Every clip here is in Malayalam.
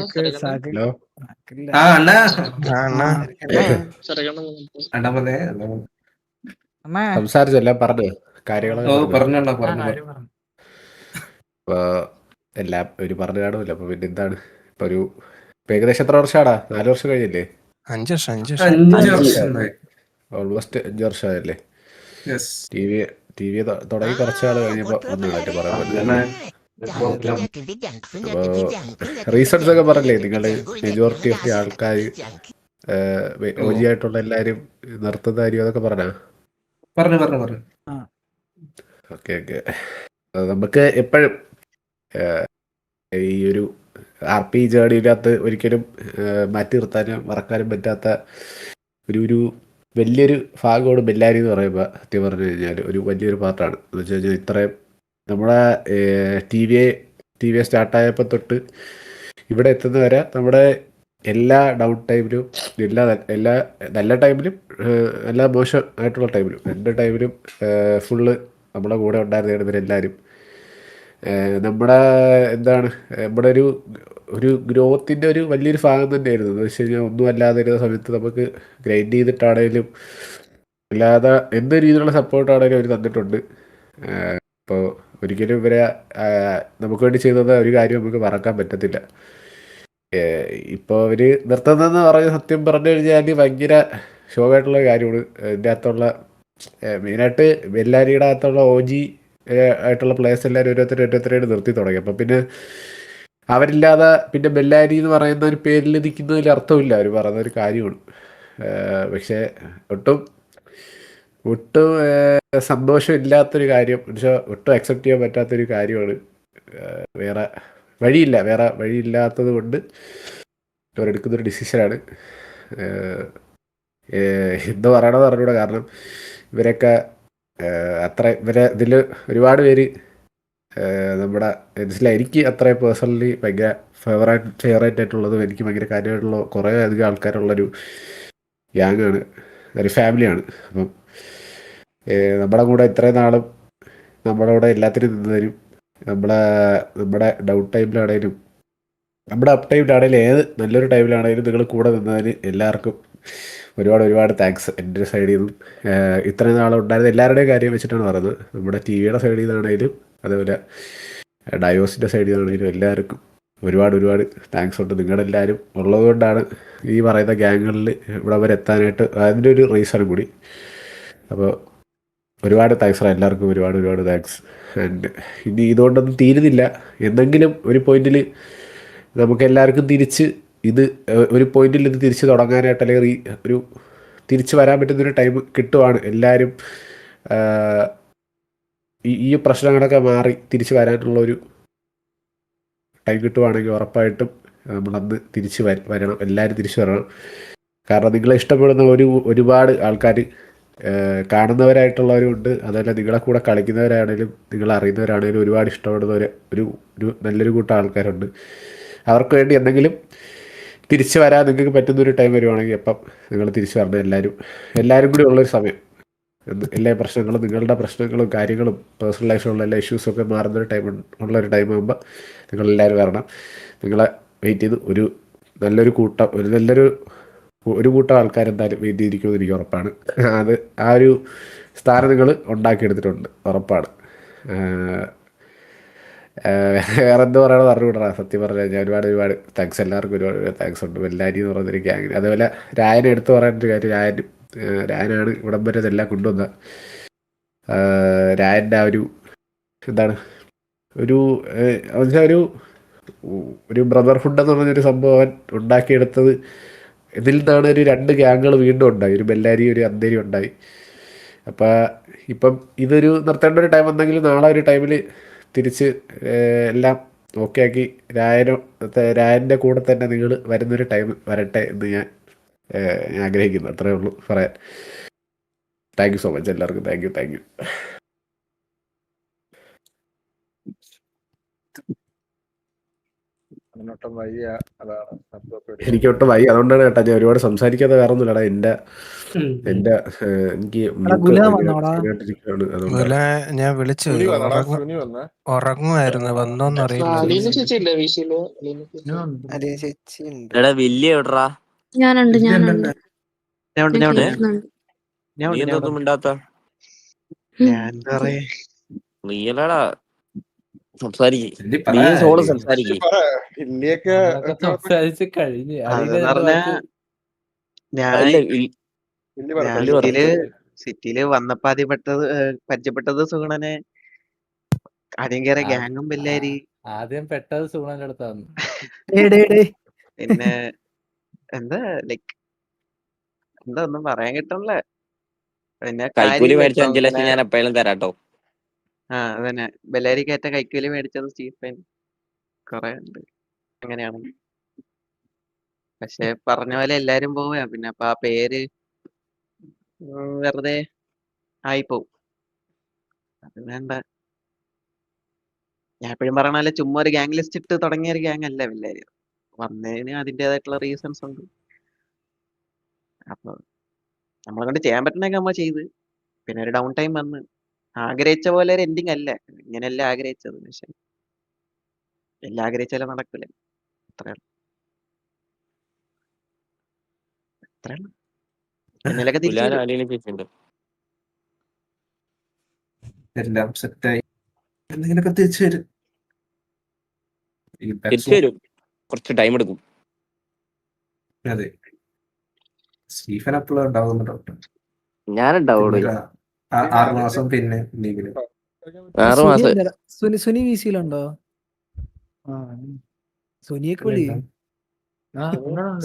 ഹലോ ആ അണ്ണാ ആ, അണ്ണാ. അണ്ണാ പറഞ്ഞേ അമ്മേ സംസാരിച്ചല്ല പറഞ്ഞു? കാര്യങ്ങളൊക്കെ പറഞ്ഞു. പറഞ്ഞണ്ണ പറഞ്ഞു. അപ്പൊ എല്ലാം ഒരു പറഞ്ഞു കാണുമല്ലോ അപ്പൊ പിന്നെ എന്താണ്? ഇപ്പൊ ഒരു ഏകദേശം എത്ര വർഷമാടാ നാല് വർഷം കഴിഞ്ഞില്ലേ? അഞ്ച് വർഷം അഞ്ച് വർഷം. അഞ്ച് വർഷം ഓൾമോസ്റ്റ് അഞ്ച് വർഷമായല്ലേ? Yes T V T V തുടങ്ങി കുറച്ചാൾ കഴിഞ്ഞപ്പോ ഒന്നും പറയാൻ പറയാൻ റീസൺസ് ഒക്കെ പറഞ്ഞില്ലേ? നിങ്ങളുടെ മെജോറിറ്റി ഓഫ് ആൾക്കാർ ഓജി ആയിട്ടുള്ള എല്ലാരും നിർത്തുന്ന കാര്യം അതൊക്കെ പറഞ്ഞാ? പറഞ്ഞു പറഞ്ഞു പറഞ്ഞു. Okay okay. നമുക്ക് എപ്പോഴും ഈ ഒരു ആർ പി ജേണിയിനകത്ത് ഒരിക്കലും മാറ്റി നിർത്താനും മറക്കാനും പറ്റാത്ത ഒരു ഒരു വലിയൊരു ഭാഗമാണ് ബെല്ലാരി എന്ന് പറയുമ്പോൾ സത്യം പറഞ്ഞു കഴിഞ്ഞാൽ ഒരു വലിയൊരു പാർട്ടാണ് എന്ന് വെച്ച് കഴിഞ്ഞാൽ ഇത്രയും നമ്മുടെ ടി വി ടി വി സ്റ്റാർട്ടായപ്പോൾ തൊട്ട് ഇവിടെ എത്തുന്ന വരെ നമ്മുടെ എല്ലാ ഡൗൺ ടൈമിലും എല്ലാ എല്ലാ നല്ല ടൈമിലും എല്ലാ മോശമായിട്ടുള്ള ടൈമിലും രണ്ട് ടൈമിലും ഫുള്ള് നമ്മുടെ കൂടെ ഉണ്ടായിരുന്ന ഇവരെല്ലാവരും നമ്മുടെ എന്താണ് നമ്മുടെ ഒരു ഒരു ഗ്രോത്തിന്റെ ഒരു വലിയൊരു ഭാഗം തന്നെയായിരുന്നു. എന്ന് വെച്ച് കഴിഞ്ഞാൽ ഒന്നും അല്ലാതെ ഇരുന്ന സമയത്ത് നമുക്ക് ഗ്രൈൻഡ് ചെയ്തിട്ടാണേലും അല്ലാതെ എന്ത് രീതിയിലുള്ള സപ്പോർട്ടാണേലും അവർ തന്നിട്ടുണ്ട്. അപ്പോൾ ഒരിക്കലും ഇവരെ നമുക്ക് വേണ്ടി ചെയ്തത് ഒരു കാര്യം നമുക്ക് മറക്കാൻ പറ്റത്തില്ല. ഇപ്പോൾ അവർ നിർത്തുന്നതെന്ന് പറഞ്ഞ സത്യം പറഞ്ഞു കഴിഞ്ഞാൽ ഭയങ്കര ഷോക്കായിട്ടുള്ള കാര്യമാണ്. ഇതിന്റെ അകത്തുള്ള മെയിനായിട്ട് ബെല്ലാരിയുടെ അകത്തുള്ള ഒ ജി ആയിട്ടുള്ള പ്ലേയേഴ്സ് എല്ലാവരും ഓരോരുത്തരും ഓരോരുത്തരായിട്ട് നിർത്തി തുടങ്ങി. അപ്പം പിന്നെ അവരില്ലാതെ പിന്നെ ബെല്ലാരി എന്ന് പറയുന്ന ഒരു പേരിൽ നിൽക്കുന്നതിൽ അർത്ഥമില്ല. അവർ പറയുന്ന ഒരു കാര്യമാണ്. പക്ഷേ ഒട്ടും ഒട്ടും സന്തോഷം സന്തോഷമില്ലാത്തൊരു കാര്യം. പക്ഷേ ഒട്ടും അക്സെപ്റ്റ് ചെയ്യാൻ പറ്റാത്തൊരു കാര്യമാണ്. വേറെ വഴിയില്ല. വേറെ വഴിയില്ലാത്തത് കൊണ്ട് അവരെടുക്കുന്നൊരു ഡിസിഷനാണ് എന്ത് പറയണമെന്ന് പറഞ്ഞൂടെ കാരണം ഇവരൊക്കെ അത്ര ഇവരെ ഇതിൽ ഒരുപാട് പേര് നമ്മുടെ മനസ്സിലായി എനിക്ക് അത്ര പേഴ്സണലി ഭയങ്കര ഫേവറേറ്റ് ഫേവറേറ്റ് ആയിട്ടുള്ളതും എനിക്ക് ഭയങ്കര കാര്യമായിട്ടുള്ള കുറേ അധികം ആൾക്കാരുള്ളൊരു ഗ്യാങ്ങാണ് ഒരു ഫാമിലിയാണ് അപ്പം നമ്മുടെ കൂടെ ഇത്രയും നാളും നമ്മുടെ കൂടെ എല്ലാത്തിനും നിന്നതിനും നമ്മളെ നമ്മുടെ ഡൗൺ ടൈമിലാണേലും നമ്മുടെ അപ് ടൈമിലാണേലും ഏത് നല്ലൊരു ടൈമിലാണേലും നിങ്ങൾ കൂടെ നിന്നതിന് എല്ലാവർക്കും ഒരുപാട് ഒരുപാട് താങ്ക്സ് എന്റെ സൈഡിൽ നിന്നും ഇത്രയും നാളുണ്ടായിരുന്ന എല്ലാവരുടെയും കാര്യം വെച്ചിട്ടാണ് പറയുന്നത് നമ്മുടെ ടി വിയുടെ സൈഡിൽ നിന്നാണേലും അതേപോലെ ഡയോസിന്റെ സൈഡിൽ നിന്നാണെങ്കിലും എല്ലാവർക്കും ഒരുപാട് ഒരുപാട് താങ്ക്സ് ഉണ്ട്. നിങ്ങളെല്ലാവരും ഉള്ളതുകൊണ്ടാണ് ഈ പറയുന്ന ഗ്യാങ്ങുകളിൽ ഇവിടെ വരെ എത്താനായിട്ട് അതിന്റെ ഒരു റീസൺ കൂടി. അപ്പോൾ ഒരുപാട് താങ്ക്സ് എല്ലാവർക്കും ഒരുപാട് ഒരുപാട് താങ്ക്സ് ആൻഡ് ഇനി ഇതുകൊണ്ടൊന്നും തീരുന്നില്ല. എന്തെങ്കിലും ഒരു പോയിന്റിൽ നമുക്ക് എല്ലാവർക്കും തിരിച്ച് ഇത് ഒരു പോയിന്റിൽ ഇത് തിരിച്ച് തുടങ്ങാനായിട്ട് അല്ലെങ്കിൽ ഒരു തിരിച്ച് വരാൻ പറ്റുന്നൊരു ടൈം കിട്ടുവാണ്. എല്ലാവരും ഈ പ്രശ്നങ്ങളൊക്കെ മാറി തിരിച്ച് വരാനുള്ള ഒരു ടൈം കിട്ടുവാണെങ്കിൽ ഉറപ്പായിട്ടും നമ്മളന്ന് തിരിച്ച് വര- വരണം. എല്ലാവരും തിരിച്ച് വരണം. കാരണം നിങ്ങളെ ഇഷ്ടപ്പെടുന്ന ഒരു ഒരുപാട് ആൾക്കാർ കാണുന്നവരായിട്ടുള്ളവരുണ്ട് അതല്ല നിങ്ങളെ കൂടെ കളിക്കുന്നവരാണേലും നിങ്ങൾ അറിയുന്നവരാണേലും ഒരുപാട് ഇഷ്ടപ്പെടുന്നവർ ഒരു ഒരു നല്ലൊരു കൂട്ടം ആൾക്കാരുണ്ട്. അവർക്ക് വേണ്ടി എന്തെങ്കിലും തിരിച്ചു വരാൻ നിങ്ങൾക്ക് പറ്റുന്നൊരു ടൈം വരുവാണെങ്കിൽ അപ്പം നിങ്ങൾ തിരിച്ചു വരണം എല്ലാവരും എല്ലാവരും കൂടി ഉള്ളൊരു സമയം. എല്ലാ പ്രശ്നങ്ങളും നിങ്ങളുടെ പ്രശ്നങ്ങളും കാര്യങ്ങളും പേഴ്സണൽ ലൈഫിലുള്ള എല്ലാ ഇഷ്യൂസും ഒക്കെ മാറുന്ന ഒരു ടൈം ഉള്ളൊരു ടൈം ആകുമ്പോൾ നിങ്ങളെല്ലാവരും വരണം. നിങ്ങളെ വെയിറ്റ് ചെയ്ത് ഒരു നല്ലൊരു കൂട്ടം ഒരു നല്ലൊരു ഒരു കൂട്ടം ആൾക്കാർ എന്തായാലും വെയിറ്റ് ചെയ്തിരിക്കുമെന്ന് എനിക്ക് ഉറപ്പാണ്. അത് ആ ഒരു സ്ഥാനം നിങ്ങൾ ഉണ്ടാക്കിയെടുത്തിട്ടുണ്ട് ഉറപ്പാണ്. വേറെ എന്ത് പറയണമെന്ന് അറിഞ്ഞുകൂടാ സത്യം പറഞ്ഞു കഴിഞ്ഞാൽ ഒരുപാട് ഒരുപാട് താങ്ക്സ് എല്ലാവർക്കും ഒരുപാട് താങ്ക്സ് ഉണ്ട്. വെല്ലാരി എന്ന് പറയുന്നൊരു ഗ്യാങ്ങിന് അതേപോലെ രായനെ എടുത്തു പറയാനൊരു കാര്യം രായൻ രായനാണ് ഇവിടം വരെ ഇതെല്ലാം കൊണ്ടുവന്ന. രായന്റെ ആ ഒരു എന്താണ്? ഒരു ഒരു ഒരു ബ്രദർഹുഡ് എന്ന് പറഞ്ഞൊരു സംഭവം അവൻ ഉണ്ടാക്കിയെടുത്തത് ഇതിൽ നിന്നാണ് ഒരു രണ്ട് ഗ്യാങ്ങുകൾ വീണ്ടും ഉണ്ടായി. ഒരു ബെല്ലാരി ഒരു അന്തേരി ഉണ്ടായി. അപ്പം ഇപ്പം ഇതൊരു നിർത്തേണ്ട ഒരു ടൈം വന്നെങ്കിൽ നാളെ ഒരു ടൈമിൽ തിരിച്ച് എല്ലാം ഓക്കെ ആക്കി രായനോ രായന്റെ കൂടെ തന്നെ നിങ്ങൾ വരുന്നൊരു ടൈം വരട്ടെ എന്ന് ഞാൻ ഞാൻ ആഗ്രഹിക്കുന്നു. അത്രയേ ഉള്ളൂ പറയാൻ. താങ്ക് യു സോ മച്ച് എല്ലാവർക്കും താങ്ക് യു താങ്ക് യു മുന്നോട്ടം വഴിയ അതാണ് സന്തോഷം എനിക്ക് ഒട്ടും വയ്യ. അതുകൊണ്ടാണ് കേട്ടാ ഞാൻ ഒരുപാട് സംസാരിക്കാതെ വേറെ ഒന്നുമില്ലടാ എന്റെ എന്റെ എനിക്ക് ഞാൻ വിളിച്ചു ഉറങ്ങുമായിരുന്നു. വന്നോന്ന് അറിയില്ല. വലിയ എവിടാ ഞാനുണ്ട് ഞാനുണ്ട്. ഞാൻ ഉണ്ട്, ഞാൻ ഉണ്ട്. ഞാൻ ഉണ്ട്, ഞാൻ ഉണ്ട്. മിണ്ടാത്ത? ഞാൻ എന്താ പറയാ? നീയല്ലടാ സിറ്റിയിൽ സിറ്റിയിൽ വന്നപ്പോ ആദ്യം പെട്ടത് പരിചയപ്പെട്ടത് സുഗണനെ. ആദ്യം കേറെ. ഗ്യാങ്ങും പിള്ളേര്. ആദ്യം പെട്ടത് സുഗണന്റെ അടുത്താന്ന്. പിന്നെ എന്താ ലൈക്ക് എന്താ ഒന്നും പറയാൻ കിട്ടണല്ലേ. പിന്നെ കൈക്കൂലി മേടിച്ച അഞ്ചു ലക്ഷം ഞാൻ എപ്പോഴും തരാട്ടോ. അതന്നെ. ബെല്ലാരി കയറ്റ കൈക്കൂലി മേടിച്ചത് സ്റ്റീഫൻ. കൊറേ ഉണ്ട്. അങ്ങനെയാണ്. പക്ഷെ പറഞ്ഞ പോലെ എല്ലാരും പോവാ പിന്നെ അപ്പൊ ആ പേര് വെറുതെ ആയിപ്പോവും അത് വേണ്ട ഞാൻ എപ്പോഴും പറയണ പോലെ ചുമ്മാ ഒരു ഗാങ് ലിസ്റ്റ് ഇട്ട് തുടങ്ങിയ ഒരു ഗാങ് അല്ല പിള്ളേര് വന്നതിന് അതിന്റെതായിട്ടുള്ള റീസൺസ് ഉണ്ട്. അപ്പൊ നമ്മളെ കൊണ്ട് ചെയ്യാൻ പറ്റണൊക്കെ നമ്മൾ ചെയ്ത്. പിന്നെ ഒരു ഡൗൺ ടൈം വന്ന്. ആഗ്രഹിച്ച പോലെ ഒരു എൻഡിങ് അല്ല. ഇങ്ങനെയല്ല ആഗ്രഹിച്ചത്. പക്ഷെ എല്ലാം ആഗ്രഹിച്ചാലും നടക്കില്ല അത്രേ ഉള്ളൂ. അത്രേ ഉള്ളൂ. എന്നേലൊക്കെ തിരിച്ചു എല്ലാം സെറ്റായി എന്തെങ്കിലുമൊക്കെ തിരിച്ചു വരും. തിരിച്ചു വരും. കുറച്ച് ടൈം എടുക്കും. അതെ. സ്റ്റീഫൻ അപ്പോഴും ഉണ്ടാവുന്ന ഡൗട്ട്. ഞാനുണ്ടാവുള്ളൂ. ആറ് മാസം പിന്നെ ലീവിൽ. ആറ് സുനി മാസം. എന്തടാ? സുനി സുനി വിസിയിലുണ്ടോ ആ. സുനിയൊക്കെ വിളി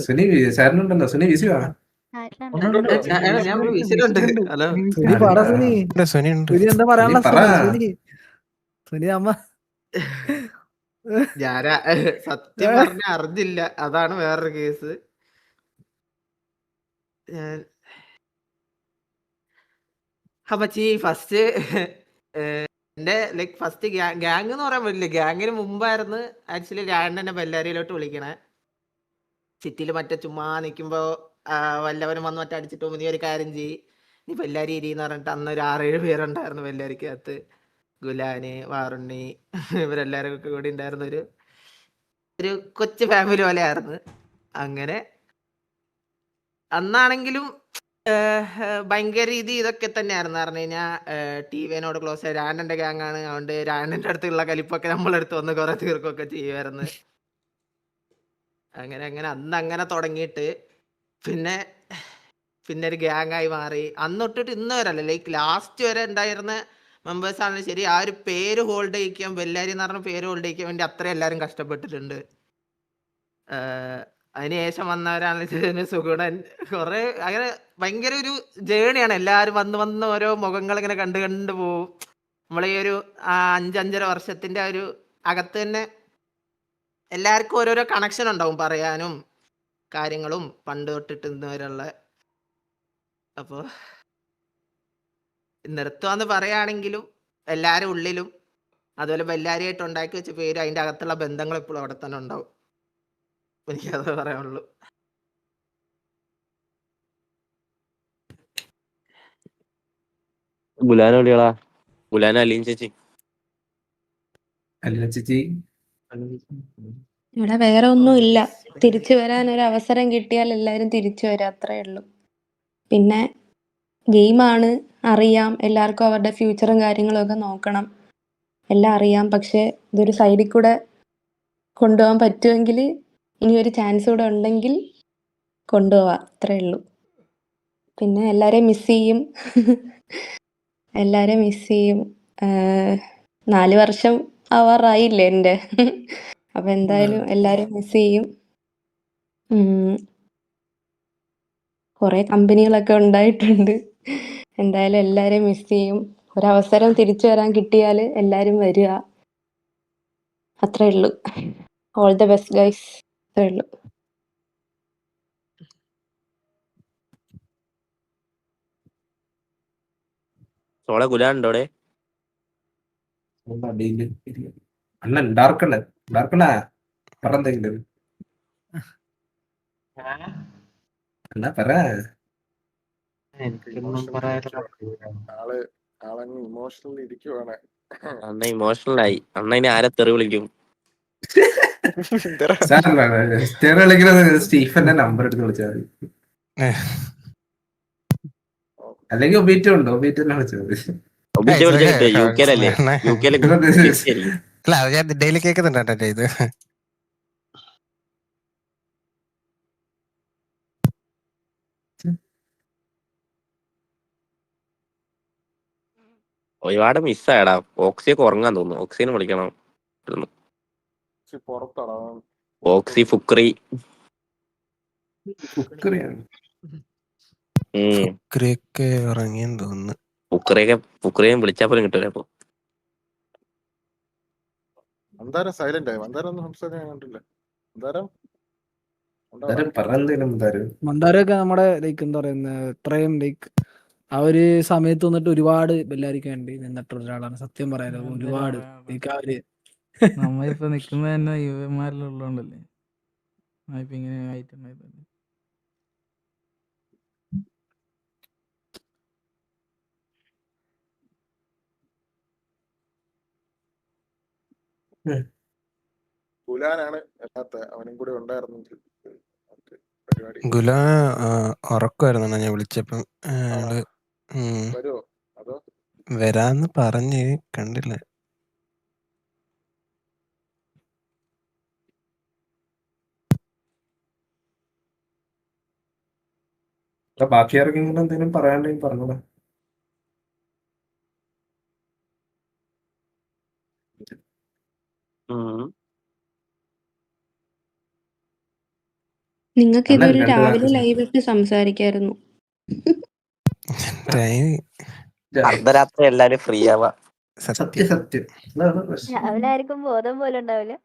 സുനി സാറിനുണ്ടല്ലോ സുനി വേണം. സുനി സുനി. അമ്മ. ഞാൻ സത്യം പറഞ്ഞ അറിഞ്ഞില്ല. അതാണ് വേറൊരു കേസ്. ഞാൻ അപ്പച്ചി ഫസ്റ്റ് എന്റെ ലൈക് ഫസ്റ്റ് ഗാങ് എന്ന് പറയാൻ പറ്റില്ല. ഗാങ്ങിന് മുമ്പായിരുന്നു ആക്ച്വലി ഞാൻ എന്നെ ബെല്ലാരിയിലോട്ട് വിളിക്കണേ. സിറ്റിയിൽ മറ്റേ ചുമ്മാ നിൽക്കുമ്പോ വല്ലവനും വന്ന് മറ്റേ അടിച്ചിട്ട് നീ ഒരു കാര്യം ചെയ്യ്. നീ ബെല്ലാരി ഇരി എന്ന് പറഞ്ഞിട്ട് അന്ന് ഒരു ആറേഴ് പേരുണ്ടായിരുന്നു ബെല്ലാരിക്കകത്ത്. ഗുലാന് വാറുണ്ണി ഇവരെല്ലാരും ഒക്കെ കൂടി ഉണ്ടായിരുന്ന ഒരു ഒരു കൊച്ചു ഫാമിലി പോലെ ആയിരുന്നു അങ്ങനെ അന്നാണെങ്കിലും ഭയങ്കര രീതി ഇതൊക്കെ തന്നെയായിരുന്നു. പറഞ്ഞു കഴിഞ്ഞാൽ ടി വിനോട് ക്ലോസ് ആയി. രാണന്റെ ഗ്യാങ് ആണ്. അതുകൊണ്ട് രാണന്റെ അടുത്തുള്ള കലിപ്പൊക്കെ നമ്മളെടുത്ത് വന്ന് കുറെ തീർക്കൊക്കെ ചെയ്യുമായിരുന്നു അങ്ങനെ അങ്ങനെ അന്ന് അങ്ങനെ തുടങ്ങിയിട്ട് പിന്നെ പിന്നെ ഒരു ഗ്യാങ് ആയി മാറി. അന്ന് തൊട്ടിട്ട് ഇന്ന് വരെ അല്ല. ലൈക്ക് ലാസ്റ്റ് വരെ ഉണ്ടായിരുന്ന മെമ്പേഴ്സ് ആണെങ്കിലും ശരി. ആ ഒരു പേര് ഹോൾഡ് ചെയ്യിക്കാൻ ബെല്ലാരി എന്ന് പറഞ്ഞ പേര് ഹോൾഡ് ചെയ്യിക്കാൻ വേണ്ടി അത്രയും എല്ലാവരും കഷ്ടപ്പെട്ടിട്ടുണ്ട്. അതിനുശേഷം വന്നവരാണെങ്കിലും സുഗുണൻ കുറെ അങ്ങനെ ഭയങ്കര ഒരു ജേണിയാണ്. എല്ലാവരും വന്ന് വന്ന് ഓരോ മുഖങ്ങൾ ഇങ്ങനെ കണ്ട് കണ്ട് പോവും. നമ്മളെ ഈ ഒരു അഞ്ചഞ്ചര വർഷത്തിന്റെ ഒരു അകത്ത് തന്നെ എല്ലാവർക്കും ഓരോരോ കണക്ഷൻ ഉണ്ടാവും പറയാനും കാര്യങ്ങളും പണ്ട് തൊട്ടിട്ട് ഇന്നുവരെയുള്ള അപ്പോൾ നിർത്തുവാന്ന് പറയുകയാണെങ്കിലും എല്ലാവരും ഉള്ളിലും അതുപോലെ ബെല്ലാരിയായിട്ട് ഉണ്ടാക്കി വെച്ച പേര് അതിന്റെ അകത്തുള്ള ബന്ധങ്ങൾ ഇപ്പോഴും അവിടെ തന്നെ ഉണ്ടാവും. എനിക്കത് പറയാനുള്ളൂ. ഗുലാൻ എവിടെയാളാ ഗുലാൻ അലീൻ ചേച്ചി. അലീന ചേച്ചി. ഇവിടെ വേറെ ഒന്നും ഇല്ല. തിരിച്ചു വരാൻ ഒരു അവസരം കിട്ടിയാൽ എല്ലാവരും തിരിച്ചു വരാം അത്രേ ഉള്ളൂ. പിന്നെ ഗെയിമാണ് അറിയാം. എല്ലാവർക്കും അവരുടെ ഫ്യൂച്ചറും കാര്യങ്ങളും ഒക്കെ നോക്കണം. എല്ലാം അറിയാം. പക്ഷെ ഇതൊരു സൈഡിൽ കൂടെ കൊണ്ടുപോകാൻ പറ്റുമെങ്കിൽ ഇനി ഒരു ചാൻസ് കൂടെ ഉണ്ടെങ്കിൽ കൊണ്ടുപോവാം. അത്രേ ഉള്ളൂ. പിന്നെ എല്ലാവരെയും മിസ് ചെയ്യും. എല്ലാവരെയും മിസ് ചെയ്യും. നാല് വർഷം ആവാറായില്ലേ എന്റെ? അപ്പൊ എന്തായാലും എല്ലാരും മിസ് ചെയ്യും. കുറേ കമ്പനികളൊക്കെ ഉണ്ടായിട്ടുണ്ട്. എന്തായാലും എല്ലാരെയും മിസ് ചെയ്യും. ഒരവസരം തിരിച്ചു വരാൻ കിട്ടിയാൽ എല്ലാരും വരിക. അത്രേ ഉള്ളൂ. ഓൾ ദ ബെസ്റ്റ് ഗൈസ് അത്രേ ഉള്ളൂ സോളെ ഗുലാൻ ഉണ്ടോ അവിടെ ഒന്ന് അടിയിൽ ഇരിക്ക്. അണ്ണ ഉണ്ടാർക്കണേ ഉണ്ടാർക്കണ പറ എന്തെങ്കിലും എന്നാ പറ എനിക്കൊന്നും പറയാനില്ല ആൾ ആളങ്ങ് ഇമോഷണൽ ഇരിക്കുവാണ്. അണ്ണ ഇമോഷണൽ ആയി. അണ്ണ ഇനി ആരെ തെറി വിളിക്കും? സ്റ്റീഫന്റെ നമ്പർ എടുത്ത് വിളിച്ചാൽ മതി. അല്ലെങ്കിൽ ഒബീറ്റ ഉണ്ട്? ഒബീറ്റോ വിളിച്ചാൽ മതി. ഒബിറ്റ് വിളിച്ചിട്ട് യു കെയിലല്ലേ അണ്ണാ. അല്ല ഞാൻ ഡെയിലി കേൾക്കുന്നുണ്ട് കേട്ടോ ഇത്. ഒരുപാട് മിസ്സായടാ. ഓക്സിയൊക്കെ ഉറങ്ങാൻ തോന്നുന്നു. ഓക്സിനെ വിളിക്കണം. ഓക്സി ഫുക്രി. കുക്കറിയാണ് ഉം. ഫുക്രിയൊക്കെ ഇറങ്ങിയെന്ന് തോന്നുന്നു. ഫുക്രിയൊക്കെ ഫുക്രിയും വിളിച്ചാൽ പോലും കിട്ടൂല അപ്പൊ മന്ദാരം സൈലന്റ് ആയി. മന്ദാരം ഒന്നും സംസാരിക്കാൻ ഞാൻ കണ്ടില്ല. മന്ദാരം ഉണ്ടോ? എന്തായാലും പറഞ്ഞെന്തേലും എന്തായാലും മന്ദാരൊക്കെ നമ്മുടെ ലൈക്ക് എന്താ പറയുന്ന ഇത്രയും ലൈക്ക് ആ ഒരു സമയത്ത് വന്നിട്ട് ഒരുപാട് ബെല്ലാരിക്ക് വേണ്ടി നിന്നിട്ടുള്ള ഒരാളാണ്. സത്യം പറയാലോ ഒരുപാട് ലൈക്ക് ആ ഒരു നമ്മളിപ്പോ നിക്കുന്ന തന്നെ യുവന്മാരിലുള്ളതുകൊണ്ടല്ലേ ഇപ്പൊ ഇങ്ങനെ ആയിട്ടുണ്ടായത് ഗുലാനാണ് അല്ലാത്ത അവനും കൂടെ ഉണ്ടായിരുന്നെങ്കിൽ പരിപാടി. ഗുല ഉറക്കമായിരുന്നു ഞാൻ വിളിച്ചപ്പം. ആൾ ഉം, വരുമോ അതോ? വരാന്ന് പറഞ്ഞ് കണ്ടില്ല. ബാക്കി ആർക്കെങ്കിലും എന്തെങ്കിലും പറയാണ്ടെങ്കിൽ പറഞ്ഞോളാം. നിങ്ങൾക്ക് ഇതൊരു രാവിലെ ലൈവ് ഇട്ട് സംസാരിക്കായിരുന്നു. അർദ്ധരാത്രി എല്ലാരും ഫ്രീ ആവാ. സത്യം സത്യം. രാവിലെ ആർക്കും ബോധം പോലും ഉണ്ടാവില്ല.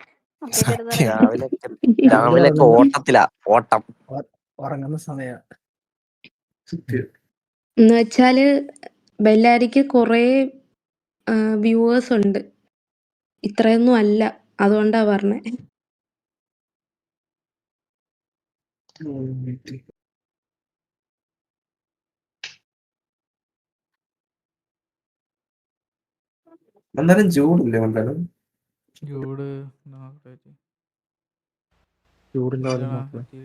രാവിലെ രാവിലെ ഓട്ടത്തിലാ ഓട്ടം. ഉറങ്ങുന്ന സമയ. എന്ന് വെച്ചാൽ ബെല്ലാരിക്ക് കൊറേ വ്യൂവേഴ്സ് ഉണ്ട്. ഇത്രയൊന്നും അല്ല. അതുകൊണ്ടാ പറഞ്ഞേ. എന്തായാലും ചൂടില്ലേ എന്തായാലും ചൂട്. നോക്കട്ടെ.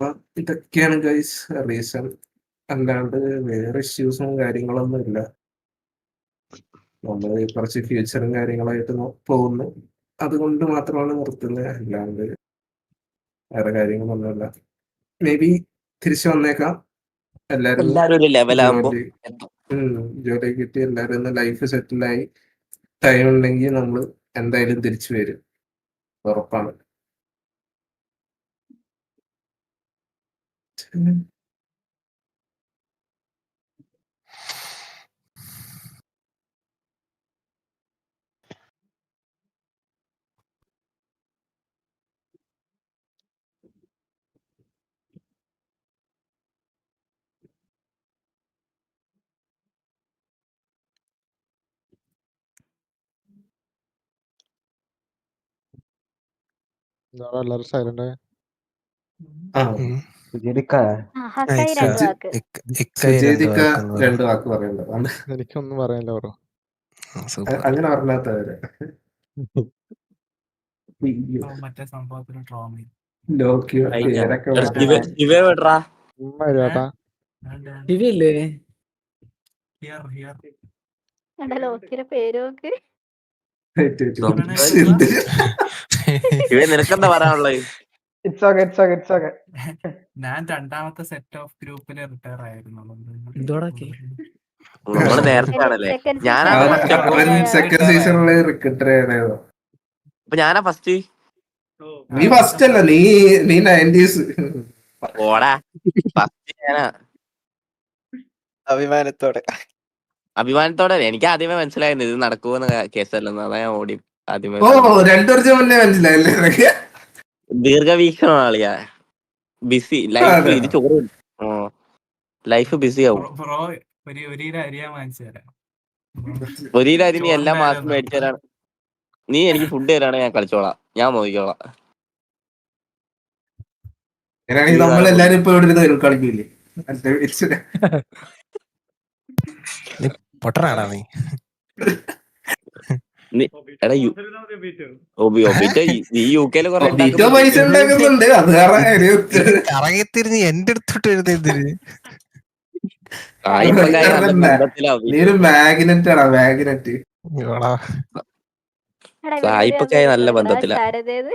അപ്പൊ ഇതൊക്കെയാണ് ഗൈസ് റീസൺ അല്ലാണ്ട് വേറെ ഇഷ്യൂസും കാര്യങ്ങളൊന്നും ഇല്ല. നമ്മൾ കുറച്ച് ഫ്യൂച്ചറും കാര്യങ്ങളായിട്ട് പോകുന്നു. അതുകൊണ്ട് മാത്രമാണ് നിർത്തുന്നത് അല്ലാണ്ട് വേറെ കാര്യങ്ങളൊന്നുമില്ല. മേ ബി തിരിച്ചു വന്നേക്കാം. എല്ലാരും ജോലി കിട്ടി. എല്ലാരും ഒന്ന് ലൈഫ് സെറ്റിലായി ടൈം ഉണ്ടെങ്കിൽ നമ്മൾ എന്തായാലും തിരിച്ചു വരും. ഉറപ്പാണ്. എന്താടാ എല്ലാരും സൈലന്റ് ആയി ആ ഉം. ആ, ആ, ഹക്കായി ഇക്ക- രണ്ട് വാക്ക്. എനിക്കൊന്നും പറയാനില്ല ബ്രോ. അങ്ങനെ പറഞ്ഞാത്തവര്. മറ്റേ സംഭവത്തിന് ട്രോമ. ലോക്കിയോ കഴിഞ്ഞ. പേരൊക്കെ എടാ, മാറ്റി. ശിവ- ഞാൻ രണ്ടാമത്തെ സെറ്റ് ഓഫ് ഗ്രൂപ്പിൽ റിട്ടയർ ആയിരുന്നു. നമ്മൾ നേരത്തെ ആണല്ലേ? ഞാൻ സെക്കൻഡ് സീസണിലെ അപ്പൊ ഞാനാ ഫസ്റ്റ് നീ ഫസ്റ്റ് അല്ല നീ നീ നയന്റീസ് ഓടാ ഫസ്റ്റ് ഞാനാ. അഭിമാനത്തോടെ. അഭിമാനത്തോടെ എനിക്ക് ആദ്യമേ മനസ്സിലായിരുന്നു ഇത് നടക്കുമെന്ന് കേസല്ലെന്ന്. അതാ ഞാൻ ഓടി ആദ്യമേ ഓ രണ്ടു വർഷം മുന്നേ മനസ്സിലായില്ലേ? ദീർഘവീക്ഷണം ആളിയാ. Busy life. ഇത് ചോറ് ലൈഫ് ബിസി ആവും. ഒരു അരി നീ എല്ലാ മാസം മേടിച്ചു തരാണ് നീ എനിക്ക് ഫുഡ് തരാണെങ്കിൽ ഞാൻ കളിച്ചോളാം. ഞാൻ മോദിക്കോളാം നമ്മളെല്ലാരും ഇപ്പൊ ഇവിടെ. നീ? എടാ യു ഒബി ഒബിറ്റോ നീ യു കെയിൽ കുറെ ഒബീറ്റോ പൈസ ഉണ്ടാക്കുന്നുണ്ട്. അത് കാരണം ഒരു- കറങ്ങിത്തിരിഞ്ഞ് എന്റെ അടുത്തോട്ട് എഴുതിയതിന് ആ ഇപ്പൊ നല്ല ബന്ധത്തിലാ നീ ഒരു മാഗ്നറ്റ് ആണോ മാഗ്നറ്റ് എടാ, എടാ, സായിപ്പൊക്കെ നല്ല തമ്മിൽ ബന്ധത്തിലാ. ശാരദയത്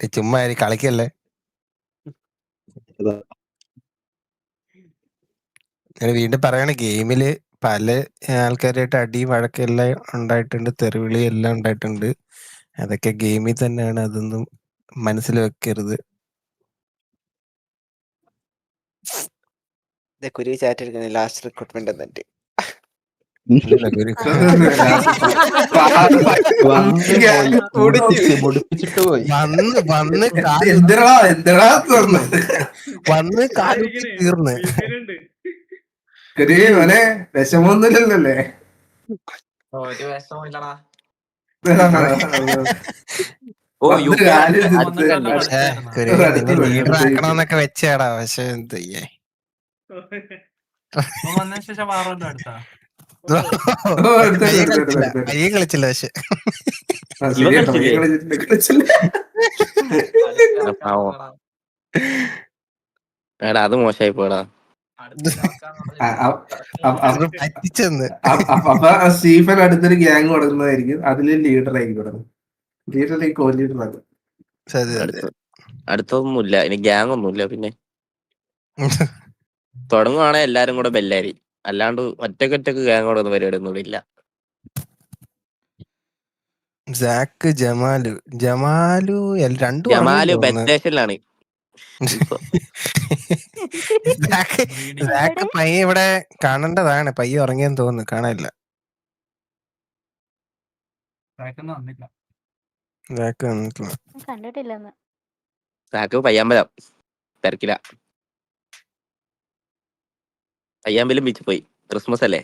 നീ ചുമ്മാ കളിക്കല്ലേ? വീണ്ടും പറയാണ് ഗെയിമിൽ പല ആൾക്കാരായിട്ട് അടി വഴക്കെല്ലാം ഉണ്ടായിട്ടുണ്ട്. തെറിവിളി എല്ലാം ഉണ്ടായിട്ടുണ്ട്. അതൊക്കെ ഗെയിമിൽ തന്നെയാണ് അതൊന്നും മനസ്സിൽ വെക്കരുത്. കുരുവി ചാറ്റ് എടുക്കുന്ന ലാസ്റ്റ് റിക്രൂട്ട്മെന്റ് എന്നിട്ട്. ഇല്ല, ഒരു വന്ന് വന്ന് കാൽ എന്തിനാ? എന്തിനാ? തുറന്നത് വന്ന് കാലുറ്റി തീർന്ന് ഒരു മോനെ വിഷമൊന്നുമില്ലല്ലേ? ഒരു വിഷമില്ലടാ പക്ഷേ വെച്ചാടാ. എന്ത് കളിച്ചില്ല പക്ഷെ. അത് മോശമായി പോടാ അപ്പൊ സ്റ്റീഫൻ അടുത്തൊരു ഗ്യാങ് തുടങ്ങുന്നതായിരിക്കും അതിൽ ലീഡർ ആയിരിക്കും തുടങ്ങും. ലീഡർ കോ ലീഡർ ശരി. അടുത്തൊന്നുമില്ല. ഇനി ഗ്യാങ് ഒന്നുമില്ല പിന്നെ. തുടങ്ങുവാണെ എല്ലാരും കൂടെ ബെല്ലാരി. അല്ലാണ്ട് ഒറ്റക്കൊറ്റക്ക് ഗ്യാങ് തുടങ്ങുന്ന പരിപാടി ഒന്നും ഇല്ല. സാക്ക് ജമാലു. ജമാലു രണ്ടു ജമാലു ബെസ്റ്റേഷനിലാണ് ബെത്തേഷനിലാണ് പയ്യെ ഇവിടെ കാണണ്ടതാണ്. പയ്യ ഉറങ്ങിയെന്ന് തോന്നുന്നു. കാണാനില്ല. സാക്ക് പയ്യാമ്പലം. തിരക്കില. പയ്യാമ്പലം ബീച്ചിൽ പോയി. ക്രിസ്മസ് അല്ലേ?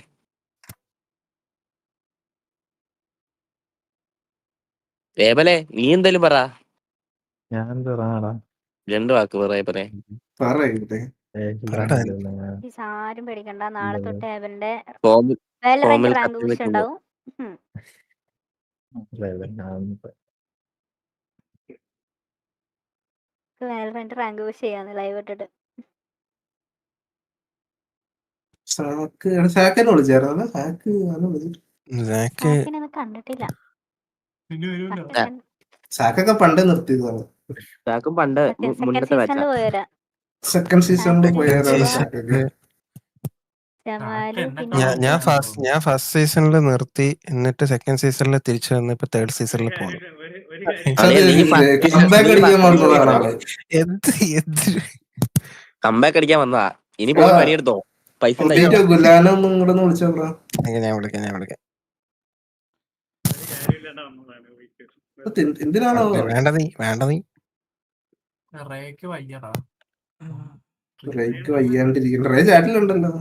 ഏബലെ നീ എന്തായാലും പറ. ഞാൻ പറയാടാ രണ്ടു വാക്ക് പറയാ പറയാ പറയട്ടെ ആരും പേടിക്കണ്ട. നാളെ തൊട്ട് അവന്റെ ഫോമിൽ റാങ്ക് ഫോമിൽ റാങ്ക് കത്തി പുഷ് നിൽക്കുമ്പോ ഉണ്ടാവും ഉം. വേലറന്റ് റാങ്ക് പുഷ് ചെയ്യാന്ന് ലൈവ് ഇട്ടിട്ട്. സാക്ക് സാക്കിനെ വിളിച്ചായിരുന്നു സാക്ക് ആരെ വിളിച്ചു? സാക്കിനെ ഒന്നും കണ്ടിട്ടില്ല. സാക്കൊക്കെ പണ്ടേ നിർത്തിയതാണ്. സാക്കും പണ്ട് മുന്നത്തെ ബാച്ചാ സെക്കൻഡ് സീസണിൽ ഞാൻ ഫസ്റ്റ് ഞാൻ ഫസ്റ്റ് സീസണിൽ നിർത്തി എന്നിട്ട് സെക്കൻഡ് സീസണിൽ തിരിച്ചു വന്ന് ഇപ്പൊ തേർഡ് സീസണിൽ പോകുന്നു കമ്പാക്ക് അടിക്കാൻ വന്നതാ. ഇനി പോയി. പണിയെടുത്തോ? പൈസ ഞാൻ വിളിക്കാം ഞാൻ വിളിക്കാം. വേണ്ട നീ വേണ്ട നീ. റേക്ക് വയ്യടാ. റേക്ക് വയ്യാണ്ടിരിക്കുന്നു. റേ ചാറ്റിലുണ്ടല്ലോ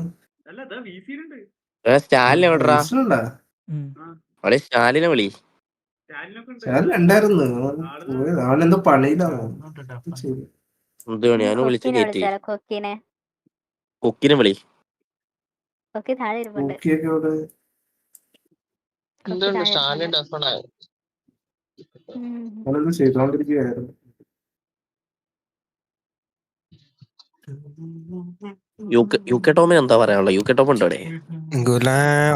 സ്റ്റാലിനെ മനസ്സിലുണ്ടാ അവിടെ സ്റ്റാലിനെ വിളി. പോയത്. അവനെന്തോ പണിയിലാണ് ശരി. എന്ത് പണി. അവനെ വിളിച്ച് കൊക്കിനെ കയറ്റി കൊക്കിനെ. വിളി. കൊക്കി യു കെ ടോമിന് എന്താ പറയാനുള്ളത് യു കെ ടോം ഉണ്ടോ ഗുല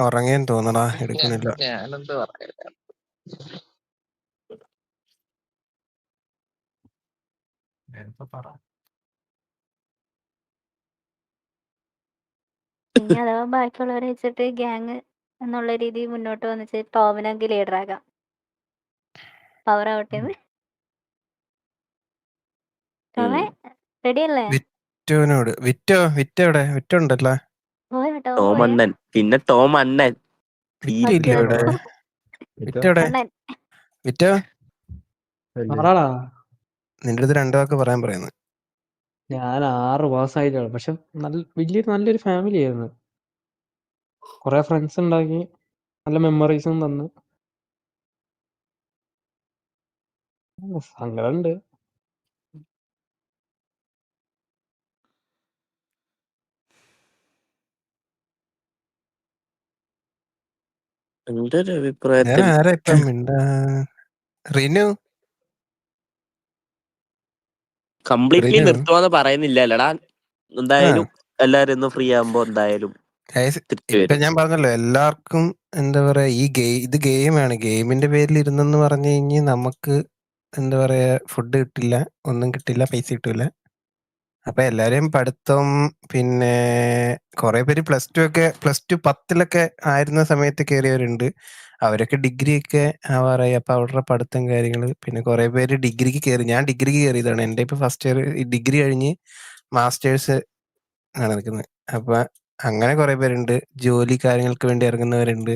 ഉറങ്ങിയെന്ന് തോന്നടാ എടുക്കുന്നില്ല. ഇനി അഥവാ ബാക്കിയുള്ളവരെ വെച്ചിട്ട് ഗ്യാങ് എന്നുള്ള രീതി മുന്നോട്ട് വന്നിട്ട് ടോമിനെങ്കിൽ ലീഡർ ആകാം പവർ ആവട്ടെ ടോമെ റെഡി അല്ലേ? വിറ്റോനോട്. വിറ്റോ വിറ്റോ എവിടെ വിറ്റോ ഉണ്ടല്ലോ പോയോ ടോം പോയോ അണ്ണൻ. പിന്നെ ടോം അണ്ണൻ. വിറ്റോ. ഇല്ലേ ഇവിടെ വിറ്റോ. അണ്ണൻ വിറ്റോ നിന്റെ അടുത്ത് രണ്ടു വാക്ക് പറയാൻ പറയുന്നു. ഞാൻ ആറ് മാസമായിട്ടാണ് പക്ഷെ നല്ല വലിയൊരു നല്ലൊരു ഫാമിലി ആയിരുന്നു. കുറെ ഫ്രണ്ട്സ് ഉണ്ടാക്കി. നല്ല മെമ്മറീസും തന്നു. സങ്കടമുണ്ട് എന്റെ ഒരു വേറെ അഭിപ്രായത്തിൽ ആരാ ഇപ്പം മിണ്ടാ? റിനു? കംപ്ലീറ്റ്ലി റിനു? നിർത്തുവാന്ന് പറയുന്നില്ല അല്ലടാ ആ. എന്തായാലും എല്ലാരും ഇന്ന് ഫ്രീ ആകുമ്പോ എന്തായാലും guys, തിരിച്ചു ഇപ്പൊ വരും. ഞാൻ പറഞ്ഞല്ലോ എല്ലാവർക്കും എന്താ പറയാ ഈ ഗെയിം ഇത് ഗെയിമാണ്. ഗെയിമിന്റെ പേരിൽ ഇരുന്നെന്ന് പറഞ്ഞു കഴിഞ്ഞാൽ നമുക്ക് എന്താ പറയാ ഫുഡ് കിട്ടില്ല ഒന്നും കിട്ടില്ല പൈസ കിട്ടില്ല അപ്പൊ എല്ലാരും പഠിത്തം പിന്നെ കുറെ പേര് പ്ലസ് ടു ഒക്കെ പ്ലസ് ടു പത്തിലൊക്കെ ആയിരുന്ന സമയത്ത് കയറിയവരുണ്ട് അവരൊക്കെ ഡിഗ്രി ഒക്കെ ആവാറായി അപ്പൊ അവരുടെ പഠിത്തം കാര്യങ്ങൾ പിന്നെ കുറെ പേര് ഡിഗ്രിക്ക് കയറി ഞാൻ ഡിഗ്രിക്ക് കയറിയതാണ് എന്റെ ഇപ്പൊ ഫസ്റ്റ് ഇയർ ഡിഗ്രി കഴിഞ്ഞ് മാസ്റ്റേഴ്സ് ആണ് നിൽക്കുന്നത് അപ്പൊ അങ്ങനെ കുറെ പേരുണ്ട്. ജോലി കാര്യങ്ങൾക്ക് വേണ്ടി ഇറങ്ങുന്നവരുണ്ട്.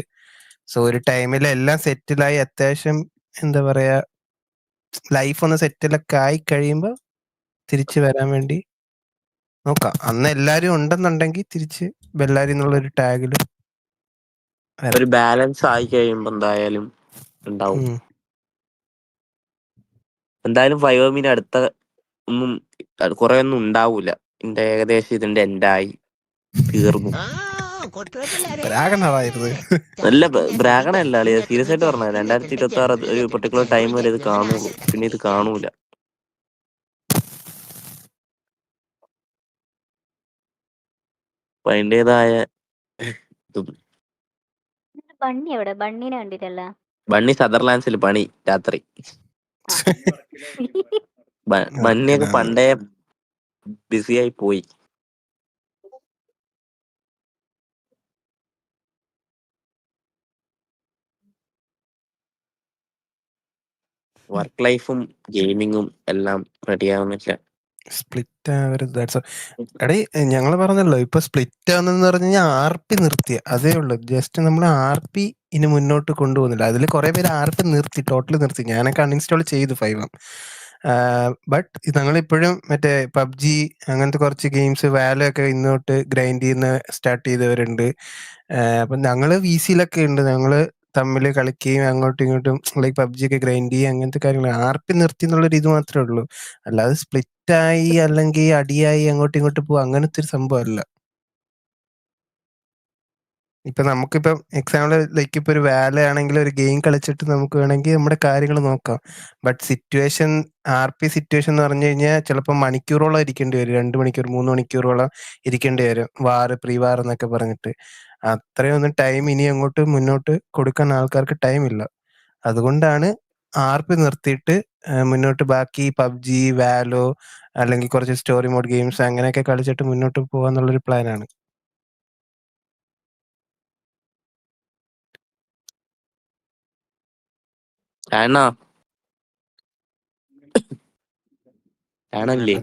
സോ ഒരു ടൈമിൽ എല്ലാം സെറ്റിലായി. അത്യാവശ്യം എന്താ പറയാ ലൈഫ് ഒന്ന് സെറ്റിലൊക്കെ ആയി കഴിയുമ്പോൾ തിരിച്ചു വരാൻ വേണ്ടി നോക്കാം. അന്ന് എല്ലാരും ഉണ്ടെന്നുണ്ടെങ്കിൽ തിരിച്ച് ബെല്ലാരി എന്നുള്ള ഒരു ടാഗിൽ ഒരു ബാലൻസ് ആയി കഴിയുമ്പോ എന്തായാലും ഉണ്ടാവും. എന്തായാലും വയോമിന് അടുത്ത ഒന്നും കുറെ ഒന്നും ഉണ്ടാവൂല. എന്റെ ഏകദേശം ഇതിന്റെ എൻഡായി തീർന്നു. നല്ല ബ്രാഗണല്ല സീരിയസ് ആയിട്ട് പറഞ്ഞ രണ്ടായിരത്തി ഇരുപത്തി ആറ് ഒരു പെർട്ടിക്കുലർ ടൈം വരെ ഇത് കാണുള്ളൂ. പിന്നെ ഇത് കാണൂല. അപ്പൊ അതിന്റേതായ ബണ്ണി എവിടെ? ബണ്ണിനെ കണ്ടിട്ടല്ല. ബണ്ണി സദർലാൻഡ്സിൽ പണി രാത്രി. ബ- ബണ്ണിയൊക്കെ പണ്ടേ ബിസി ആയി പോയി. വർക്ക് ലൈഫും ഗെയിമിങ്ങും എല്ലാം റെഡി ആവുന്നില്ല സ്പ്ലിറ്റ് ആവരുത് എടേ ഞങ്ങൾ പറഞ്ഞല്ലോ ഇപ്പൊ സ്പ്ലിറ്റ് ആവുന്നെന്ന് പറഞ്ഞു കഴിഞ്ഞാൽ ആർ പി നിർത്തിയ അതേ ഉള്ളൂ. ജസ്റ്റ് നമ്മൾ ആർ പി ഇനി മുന്നോട്ട് കൊണ്ടുപോകുന്നില്ല. അതിൽ കുറെ പേര് ആർ പി നിർത്തി ടോട്ടലി നിർത്തി. ഞാനൊക്കെ അൺഇൻസ്റ്റാൾ ചെയ്തു ഫൈവ്. ബട്ട് ഞങ്ങൾ ഇപ്പോഴും മറ്റേ പബ്ജി അങ്ങനത്തെ കുറച്ച് ഗെയിംസ് വാലോ ഒക്കെ ഇന്നോട്ട് ഗ്രൈൻഡ് ചെയ്യുന്ന സ്റ്റാർട്ട് ചെയ്തവരുണ്ട്. അപ്പൊ ഞങ്ങൾ വി സിയിലൊക്കെ ഉണ്ട്. ഞങ്ങൾ തമ്മിൽ കളിക്കുകയും അങ്ങോട്ടും ഇങ്ങോട്ടും ലൈക് പബ്ജി ഒക്കെ ഗ്രൈൻഡ് ചെയ്യുക അങ്ങനത്തെ കാര്യങ്ങൾ ആർ പി നിർത്തി എന്നുള്ളൊരു ഇത് മാത്രമേ ഉള്ളൂ. അല്ലാതെ സ്പ്ലിറ്റ് ആയി അല്ലെങ്കിൽ അടിയായി അങ്ങോട്ടും ഇങ്ങോട്ടും പോവുക അങ്ങനത്തെ ഒരു സംഭവം അല്ല. ഇപ്പൊ നമുക്കിപ്പം എക്സാമ്പിൾ ലൈക്ക് ഇപ്പൊ ഒരു വാല ആണെങ്കിൽ ഒരു ഗെയിം കളിച്ചിട്ട് നമുക്ക് വേണമെങ്കിൽ നമ്മുടെ കാര്യങ്ങൾ നോക്കാം. But situation R P situation എന്ന് പറഞ്ഞു കഴിഞ്ഞാൽ ചിലപ്പോൾ മണിക്കൂറോളം ഇരിക്കേണ്ടി വരും. രണ്ട് മണിക്കൂർ മൂന്ന് മണിക്കൂറോളം ഇരിക്കേണ്ടി വരും. വാർ പ്രീ വാർ എന്നൊക്കെ പറഞ്ഞിട്ട്. അത്രയൊന്നും ടൈം ഇനി അങ്ങോട്ട് മുന്നോട്ട് കൊടുക്കാൻ ആൾക്കാർക്ക് ടൈം ഇല്ല. അതുകൊണ്ടാണ് ആർപി നിർത്തിയിട്ട് മുന്നോട്ട് ബാക്കി പബ്ജി വാലോ അല്ലെങ്കിൽ കുറച്ച് സ്റ്റോറി മോഡ് ഗെയിംസ് അങ്ങനെയൊക്കെ കളിച്ചിട്ട് മുന്നോട്ട് പോകാന്നുള്ളൊരു പ്ലാനാണ് താഴോട്ട് ആണല്ലേ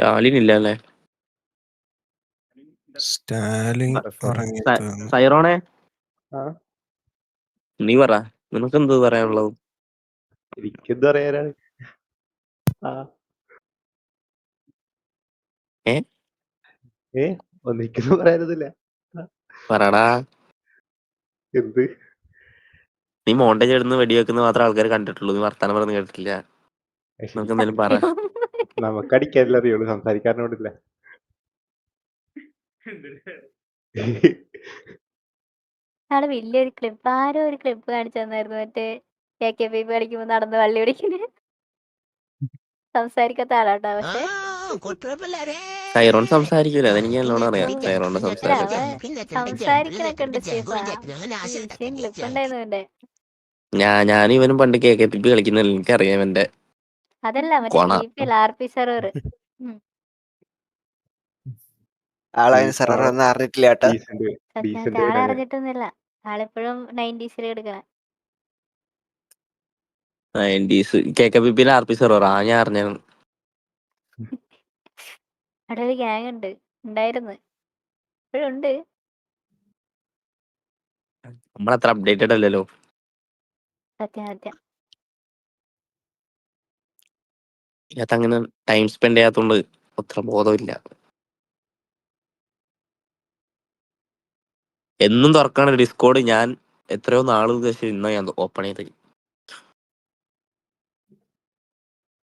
സ്റ്റാലിനില്ല അല്ലേ സ്റ്റാലിൻ ഉറങ്ങി സ- തോന്നുന്നു. സൈറോണെ? നീ പറ. നിനക്ക് എന്ത് പറയാനുള്ളത്? എനിക്കെന്ത് പറയാനാണ്? ആ. ഏ? ഏ? ഒന്നിക്കൊന്നും പറയാനൊന്നുമില്ല. പറടാ. എന്ത്? നീ മോണ്ടേജ് എടുന്ന് വെടിവെക്കുന്ന മാത്രം ആൾക്കാർ കണ്ടിട്ടുള്ളൂ. നീ വർത്താനം പറഞ്ഞു കേട്ടിട്ടില്ല. നിനക്ക് എന്തെങ്കിലും പറ. നമുക്ക് അടിക്കാനില്ല അറിയുള്ളൂ സംസാരിക്കാനോടില്ല. ആൾ വലിയൊരു ക്ലിപ്പ് ആരോ ഒരു ക്ലിപ്പ് കാണിച്ചു തന്നായിരുന്നു മറ്റേ കെ കെ പി പഠിക്കുമ്പോ നടന്ന് വള്ളി പിടിക്കുന്നത് സംസാരിക്കാത്ത ആളാട്ടോ പക്ഷെ സൈറോൺ സംസാരിക്കൂല അതെനിക്ക് നല്ലോണം അറിയാം. സൈറോണിന്റെ അല്ല സംസാരം അവൻ സംസാരിക്കണൊക്കെ ഉണ്ട് ക്ലിപ്പ് ഉണ്ടായിരുന്നു ഞാൻ ഞാൻ ഇവനും പണ്ട് കെ കെ പി പി കളിക്കുന്നില്ല എനിക്കറിയാം എന്റെ അതല്ല മറ്റേ കൊണ. ആർ പി സെർവർ സെർവർ ഒന്നും അറിഞ്ഞിട്ടില്ല കേട്ടോ. ഡീസന്റ് സത്യം ഡീസന്റ് ആളെ ഗാങ് അറിഞ്ഞിട്ടൊന്നുമില്ല. ആളിപ്പോഴും നയന്റീസിൽ എടുക്കണേ. നയന്റീസ്. കെ കെ പി പിയിലെ ആർ പി സെർവർ ആ ഞാൻ അറിഞ്ഞാണ് അവിടെ ഒരു ഗ്യാങ് ഉണ്ട്. ഉണ്ടായിരുന്നു. ഇപ്പോഴും ഉണ്ട്. നമ്മളത്ര അപ്ഡേറ്റഡ് അല്ലല്ലോ. സത്യം സത്യം. ഇതിനകത്ത് അങ്ങനെ ടൈം സ്പെൻഡ് ചെയ്യാത്തോണ്ട് അത്ര ബോധമില്ല എന്നും തുറക്കാണ് ഡിസ്കോഡ് ഞാൻ എത്രയോ നാൾ ശേഷം ഇന്നാ ഞാൻ ഓപ്പൺ ചെയ്തത്.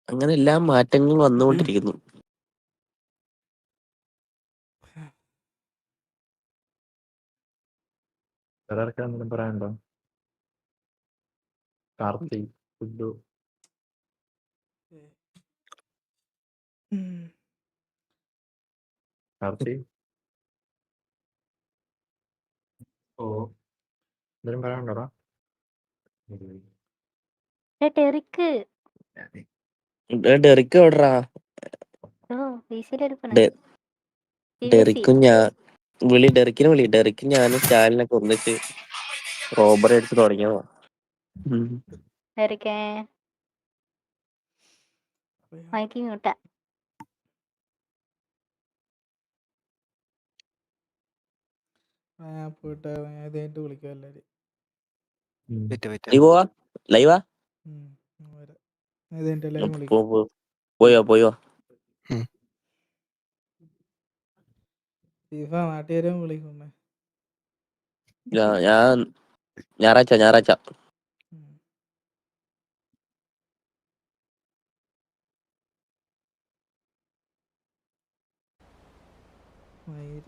അങ്ങനെ എല്ലാ മാറ്റങ്ങളും വന്നുകൊണ്ടിരിക്കുന്നു. പറയാനുണ്ടോ? കാർത്തി ഫുഡു കാർത്തി ഓ എന്തെങ്കിലും പറയാനുണ്ടോടാ ഏ ടെറിക്ക് ഡെറിക്ക് എവിടെടാ ഓ വീസിൽ എടുക്കണേ ഡെ- ഡെറിക്കും ഞാൻ വിളി ഡെറിക്കിന് വിളി ഡെറിക്കും ഞാനും സ്റ്റാലിനൊക്കെ ഒന്നിച്ച് റോബറി അടിച്ച് തുടങ്ങിയതാ ഉം. ടെറിക്കേ മൈക്ക് മ്യൂട്ടാ ഞാൻ പോയിട്ട് ഞാൻ വിളിക്കാം പറ്റും പറ്റും. നീ പോവാ? ലൈവാ? ഉം, ഞാൻ വരാം. ഞാൻ വിളിക്കാം. പോയോ പോയോ? ഫിഫ നാട്ടുകാരും വിളിക്കുന്നേ ഞാ- ഞാൻ ഞായറാഴ്ച ഞായറാഴ്ച. മയിൽ